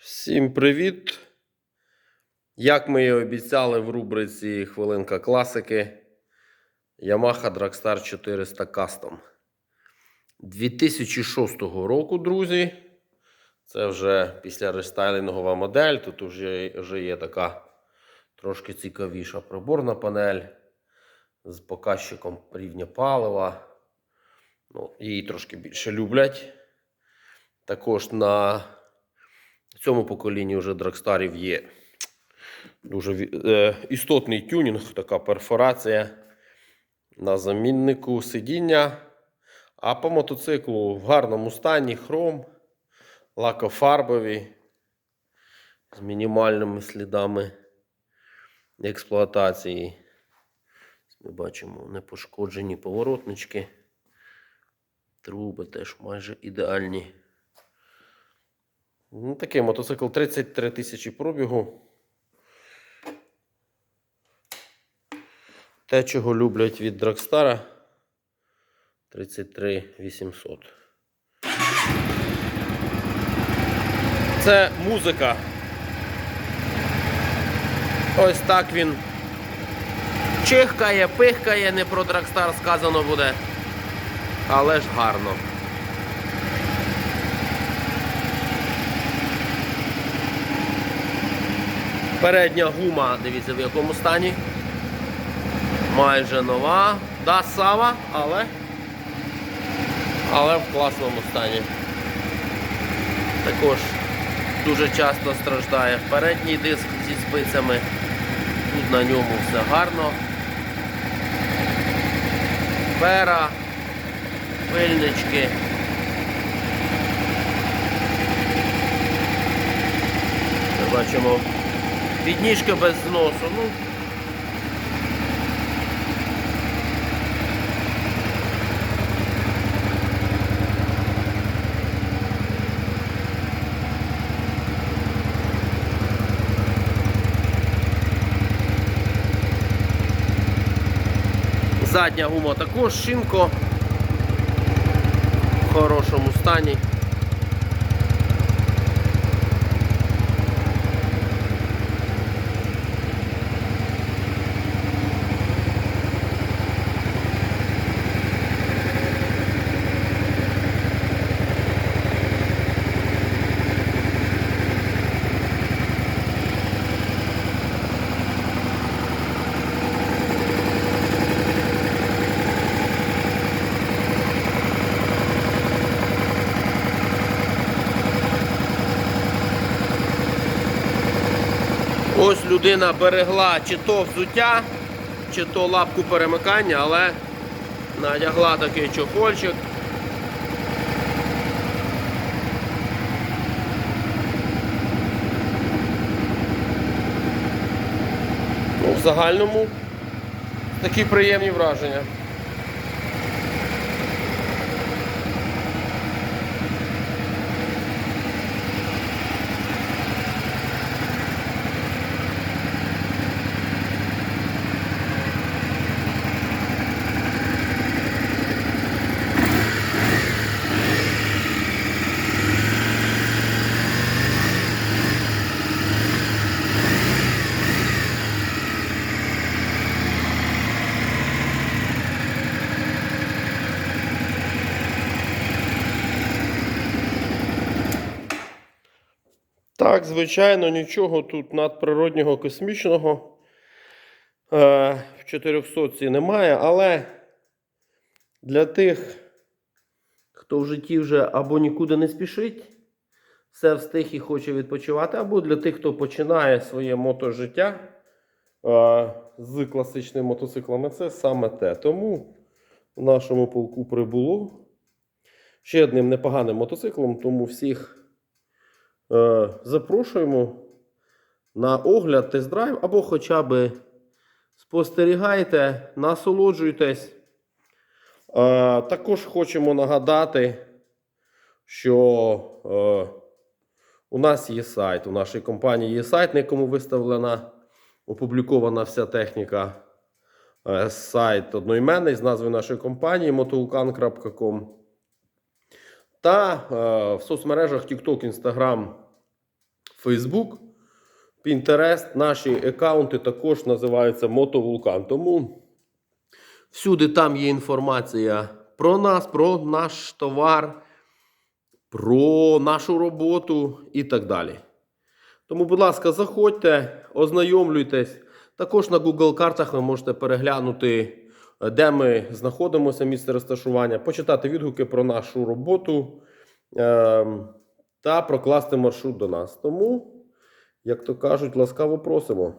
Всім привіт! Як ми і обіцяли в рубриці Хвилинка класики Yamaha Dragstar 400 Custom 2006 року, друзі. Це вже після рестайлінгова модель. Тут вже, вже є така трошки цікавіша приборна панель з показчиком рівня палива. Ну, її трошки більше люблять. Також на в цьому поколінні вже драгстарів є дуже е, істотний тюнінг, така перфорація на заміннику сидіння. А по мотоциклу в гарному стані хром, лакофарбові, з мінімальними слідами експлуатації. Ми бачимо непошкоджені поворотнички. Труби теж майже ідеальні. Ну, такий мотоцикл 33 тисячі пробігу. Те, чого люблять від Драгстара 33 800. Це музика. Ось так він чихкає, пихкає, не про Драгстар сказано буде. Але ж гарно. Передня гума, дивіться в якому стані. Майже нова. Да, сава, але. Але в класному стані. Також дуже часто страждає передній диск зі спицями. Тут на ньому все гарно. Пера, пильнички. Ми підніжка без зносу. Ну, Задня гума також шинко в хорошому стані. Ось людина берегла чи то взуття, чи то лапку перемикання, але надягла такий чохольчик. Ну, в загальному такі приємні враження. Так, звичайно, нічого тут надприроднього космічного е, в 400 немає, але для тих, хто в житті вже або нікуди не спішить, все встиг і хоче відпочивати, або для тих, хто починає своє мотожиття е, з класичними мотоциклами, це саме те. Тому в нашому полку прибуло ще одним непоганим мотоциклом, тому всіх. Е, запрошуємо на огляд, тест-драйв або хоча б спостерігайте, насолоджуйтесь. Е, також хочемо нагадати, що е, у нас є сайт, у нашій компанії є сайт, на якому виставлена, опублікована вся техніка. Сайт одноіменний з назвою нашої компанії motovulkan.com. Та е, в соцмережах TikTok, Instagram, Facebook, Pinterest. Наші аккаунти також називаються Мотовулкан. Тому всюди там є інформація про нас, про наш товар, про нашу роботу і так далі. Тому, будь ласка, заходьте, ознайомлюйтесь. Також на Google картах ви можете переглянути, де ми знаходимося, місце розташування, почитати відгуки про нашу роботу ем, та прокласти маршрут до нас. Тому, як то кажуть, ласкаво просимо.